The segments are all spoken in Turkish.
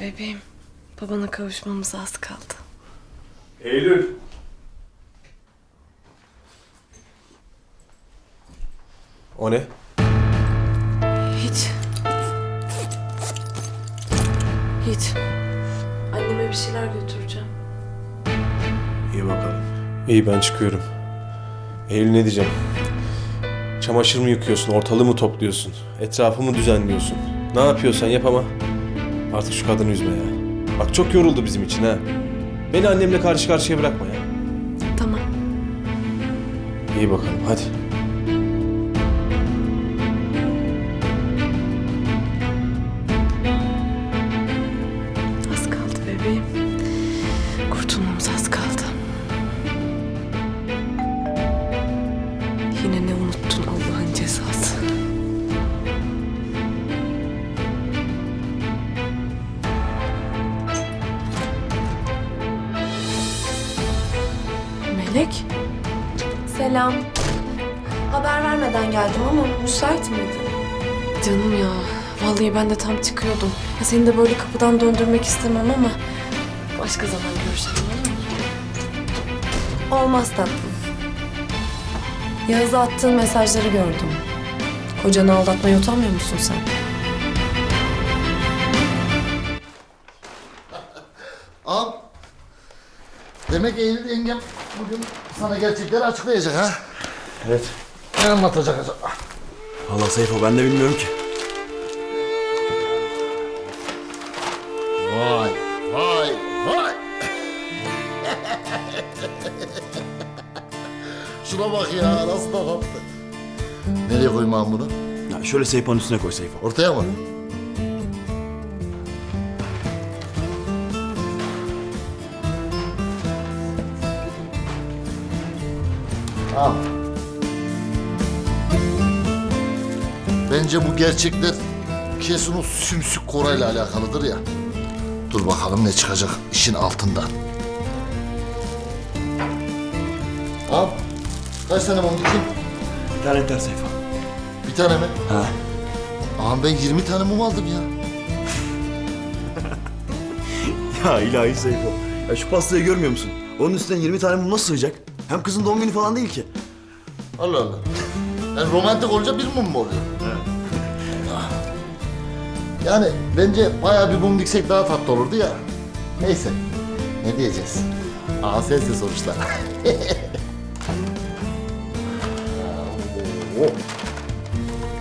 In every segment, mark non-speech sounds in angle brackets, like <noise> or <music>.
bebeğim. Babana kavuşmamıza az kaldı. Eylül. O ne? Hiç. Hiç. Anneme bir şeyler götüreceğim. İyi bakalım. İyi ben çıkıyorum. Eylül ne diyeceğim? Çamaşır mı yıkıyorsun, ortalığı mı topluyorsun, etrafı mı düzenliyorsun? Ne yapıyorsan yap ama artık şu kadını üzme ya. Bak çok yoruldu bizim için ha. Beni annemle karşı karşıya bırakma ya. Tamam. İyi bakalım hadi. Az kaldı bebeğim. Canım ya. Vallahi ben de tam çıkıyordum. Ya seni de böyle kapıdan döndürmek istemem ama başka zaman görüşelim olur mu? Olmaz tatlım. Yağız'a attığın mesajları gördüm. Kocanı aldatmaya utanmıyor musun sen? <laughs> Al. Demek Eylül yengem bugün sana gerçekleri açıklayacak ha? Evet. Ne anlatacak acaba? Valla Seyfo ben de bilmiyorum ki. Vay, vay, vay. <laughs> Şuna bak ya, nasıl da kaptı. Nereye koymam bunu? Ya şöyle Seyfo'nun üstüne koy Seyfo. Ortaya mı? Al. Bence bu gerçekler kesin o sümsük Koray'la alakalıdır ya. Dur bakalım ne çıkacak işin altından. Al. Kaç tane mum dikeyim? Bir tane yeter Seyfo. Bir tane mi? Ha. Ağam ben 20 tane mum aldım ya. <laughs> Ya ilahi Seyfo. Ya şu pastayı görmüyor musun? Onun üstüne 20 tane mum nasıl sığacak? Hem kızın doğum günü falan değil ki. Allah Allah. Yani romantik olunca bir mum mu oluyor? Yani bence bayağı bir mum diksek daha tatlı olurdu ya. Neyse. Ne diyeceğiz? Sensin sonuçta. <laughs>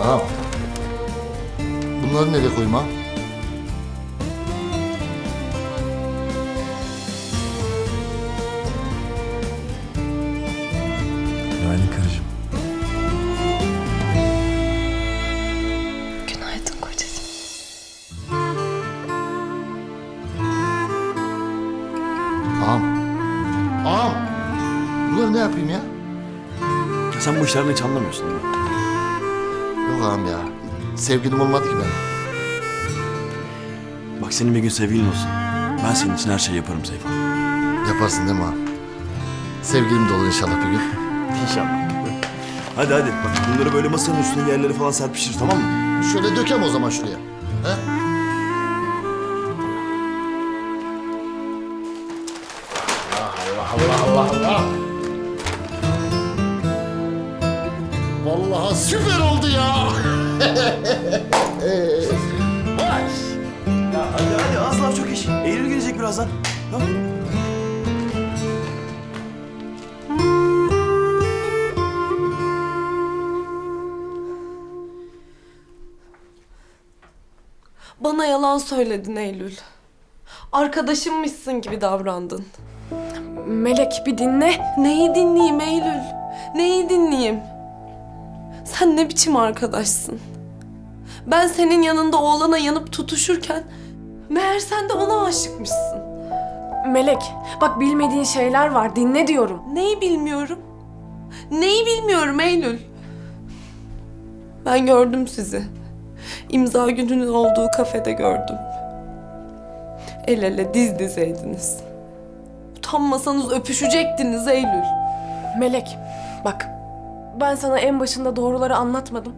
Aha. Bunları nereye koyayım sen bu işlerden hiç anlamıyorsun değil mi? Yok ağam ya. Sevgilim olmadı ki benim. Bak senin bir gün sevgilin olsun. Ben senin için her şeyi yaparım Seyfo. Yaparsın değil mi ağam? Sevgilim de olur inşallah bir gün. İnşallah. Hadi hadi bak bunları böyle masanın üstüne yerleri falan serpiştir tamam mı? Şöyle dökem o zaman şuraya. He? Allah Allah Allah Allah. Vallahi süper oldu ya. Vay. Ya hadi hadi az laf çok iş. Eylül gelecek birazdan. Tamam. Bana yalan söyledin Eylül. Arkadaşımmışsın gibi davrandın. Melek bir dinle. Neyi dinleyeyim Eylül? Neyi dinleyeyim? Sen ne biçim arkadaşsın? Ben senin yanında oğlana yanıp tutuşurken meğer sen de ona aşıkmışsın. Melek bak bilmediğin şeyler var dinle diyorum. Neyi bilmiyorum? Neyi bilmiyorum Eylül? Ben gördüm sizi. İmza gününün olduğu kafede gördüm. El ele diz dizeydiniz. Utanmasanız öpüşecektiniz Eylül. Melek bak ben sana en başında doğruları anlatmadım.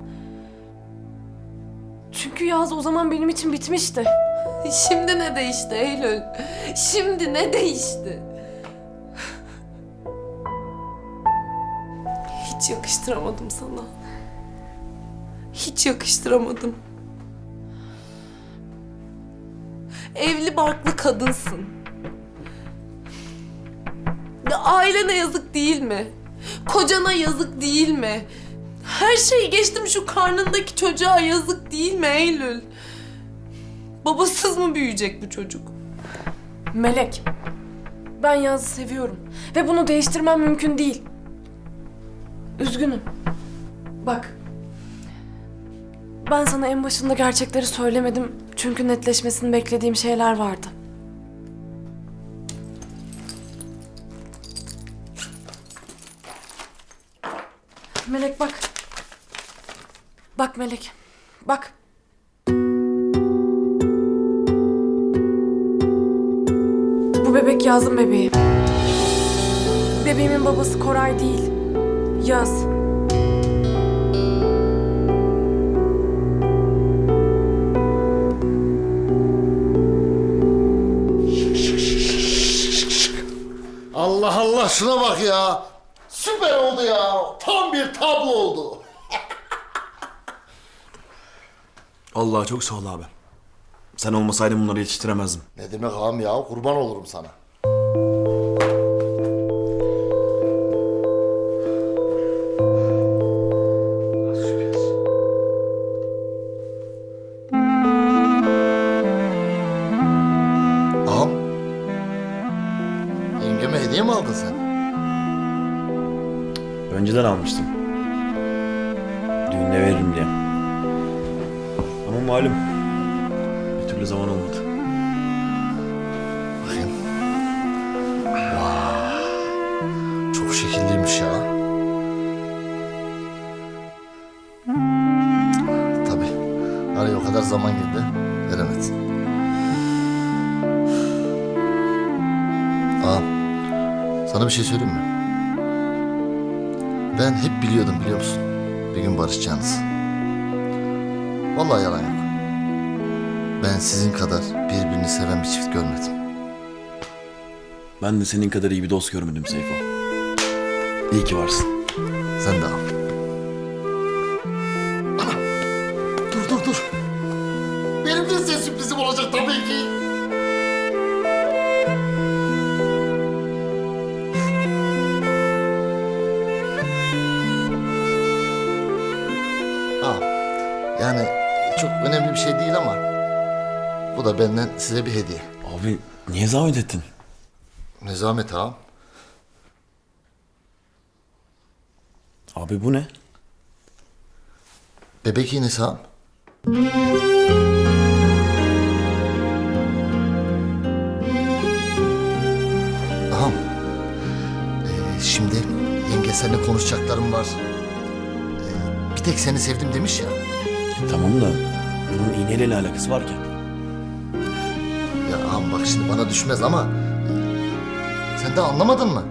Çünkü Yaz o zaman benim için bitmişti. <laughs> Şimdi ne değişti Eylül? Şimdi ne değişti? Hiç yakıştıramadım sana. Hiç yakıştıramadım. Evli barklı kadınsın. Ya ailene yazık değil mi? Kocana yazık değil mi? Her şeyi geçtim şu karnındaki çocuğa yazık değil mi Eylül? Babasız mı büyüyecek bu çocuk? Melek, ben Yaz'ı seviyorum. Ve bunu değiştirmem mümkün değil. Üzgünüm. Bak. Ben sana en başında gerçekleri söylemedim. Çünkü netleşmesini beklediğim şeyler vardı. Melek bak. Bak Melek. Bak. Bu bebek Yaz'ın bebeği. Bebeğimin babası Koray değil. Yaz. Allah Allah şuna bak ya. Süper oldu ya. Tam bir tablo oldu. <laughs> Allah çok sağ ol abi. Sen olmasaydın bunları yetiştiremezdim. Ne demek ağam ya kurban olurum sana. Ağam. Yengeme hediye mi aldın sen? Önceden almıştım. Düğünde veririm diye. Ama malum bir türlü zaman olmadı. Bakayım. Vay. Çok şekilliymiş ya. Tabii. Araya o kadar zaman girdi. Veremedim. Ağam. Sana bir şey söyleyeyim mi? Ben hep biliyordum biliyor musun? Bir gün barışacağınızı. Vallahi yalan yok. Ben sizin kadar birbirini seven bir çift görmedim. Ben de senin kadar iyi bir dost görmedim Seyfo. İyi ki varsın. Sen de al. Ana! Dur dur dur. Benim de size sürprizim olacak tabii ki. Bu da benden size bir hediye. Abi niye zahmet ettin? Nezamet ağam. Abi bu ne? Bebek iğnesi ağam. Ağam. ee, şimdi yenge seninle konuşacaklarım var. Ee, bir tek seni sevdim demiş ya. Tamam da bunun iğneyle ne alakası var ki? Ağam bak şimdi bana düşmez ama... sen de anlamadın mı?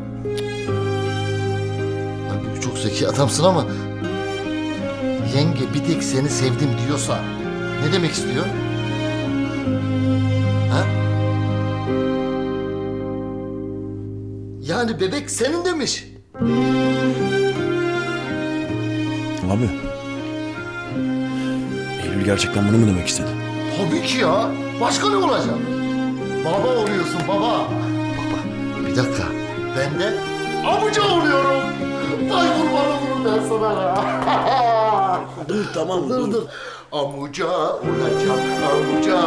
Halbuki çok zeki adamsın ama... Yenge bir tek seni sevdim diyorsa... Ne demek istiyor? Ha? Yani bebek senin demiş. Abi. Eylül gerçekten bunu mu demek istedi? Tabii ki ya. Başka ne olacak? Baba oluyorsun baba. Baba bir dakika. Ben de amca oluyorum. Vay kurban olurum ben sana ya. <laughs> Dur tamam dur dur. Amuca olacak amuca.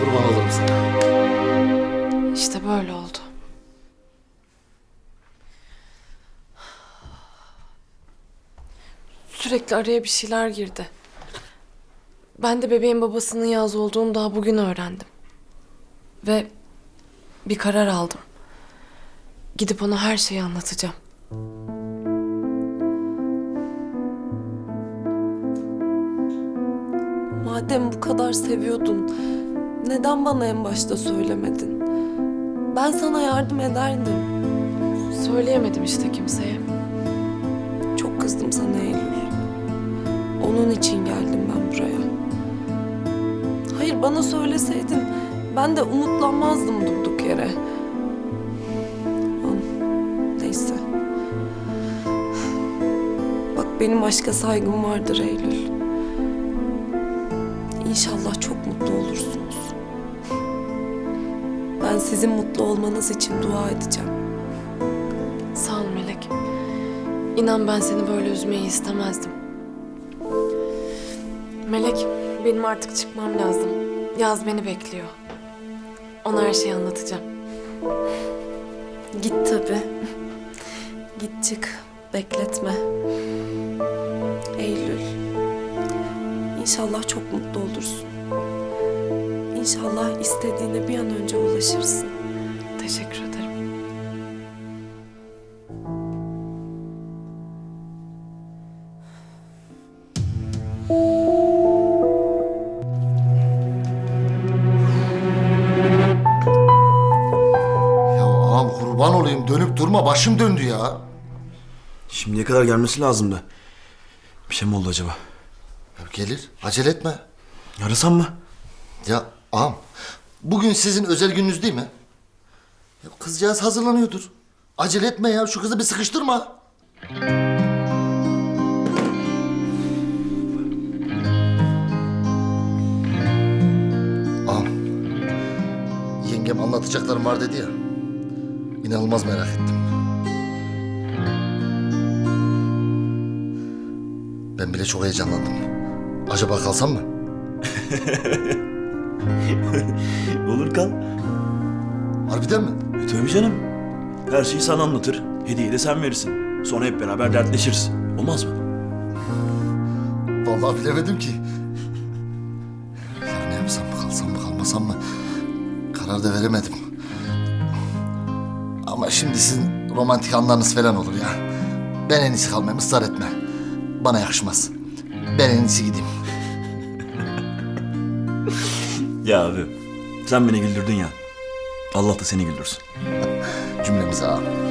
kurban olurum sana. İşte böyle oldu. Sürekli araya bir şeyler girdi. Ben de bebeğin babasının Yaz olduğunu daha bugün öğrendim. Ve bir karar aldım. Gidip ona her şeyi anlatacağım. Madem bu kadar seviyordun, neden bana en başta söylemedin? Ben sana yardım ederdim. Söyleyemedim işte kimseye. Çok Onun için geldim ben buraya. Bana söyleseydin ben de umutlanmazdım durduk yere. Neyse. Bak benim başka saygım vardır Eylül. İnşallah çok mutlu olursunuz. Ben sizin mutlu olmanız için dua edeceğim. Sağ ol Melek. İnan ben seni böyle üzmeyi istemezdim. Melek, benim artık çıkmam lazım. Yaz beni bekliyor. Ona her şeyi anlatacağım. Git tabi. Git çık. Bekletme. Eylül. İnşallah çok mutlu olursun. İnşallah istediğine bir an önce ulaşırsın. Teşekkür ederim. Başım döndü ya. Şimdiye kadar gelmesi lazımdı. Bir şey mi oldu acaba? Ya gelir acele etme. Arasam mı? Ya ağam bugün sizin özel gününüz değil mi? Ya kızcağız hazırlanıyordur. Acele etme ya şu kızı bir sıkıştırma. Ağam yengem anlatacaklarım var dedi ya. İnanılmaz merak ettim. Ben bile çok heyecanlandım. Acaba kalsam mı? <laughs> Olur kal. Harbiden mi? E tabii canım. Her şeyi sana anlatır. Hediyeyi de sen verirsin. Sonra hep beraber dertleşiriz. Olmaz mı? Vallahi bilemedim ki. Ya ne yapsam mı, kalsam mı, kalmasam mı? Karar da veremedim. Ama şimdi sizin romantik anlarınız falan olur ya. Ben en iyisi kalmayayım, ısrar etme. Bana yakışmaz. Ben en iyisi gideyim. Ya abi. Sen beni güldürdün ya. Allah da seni güldürsün. Cümlemize ağam.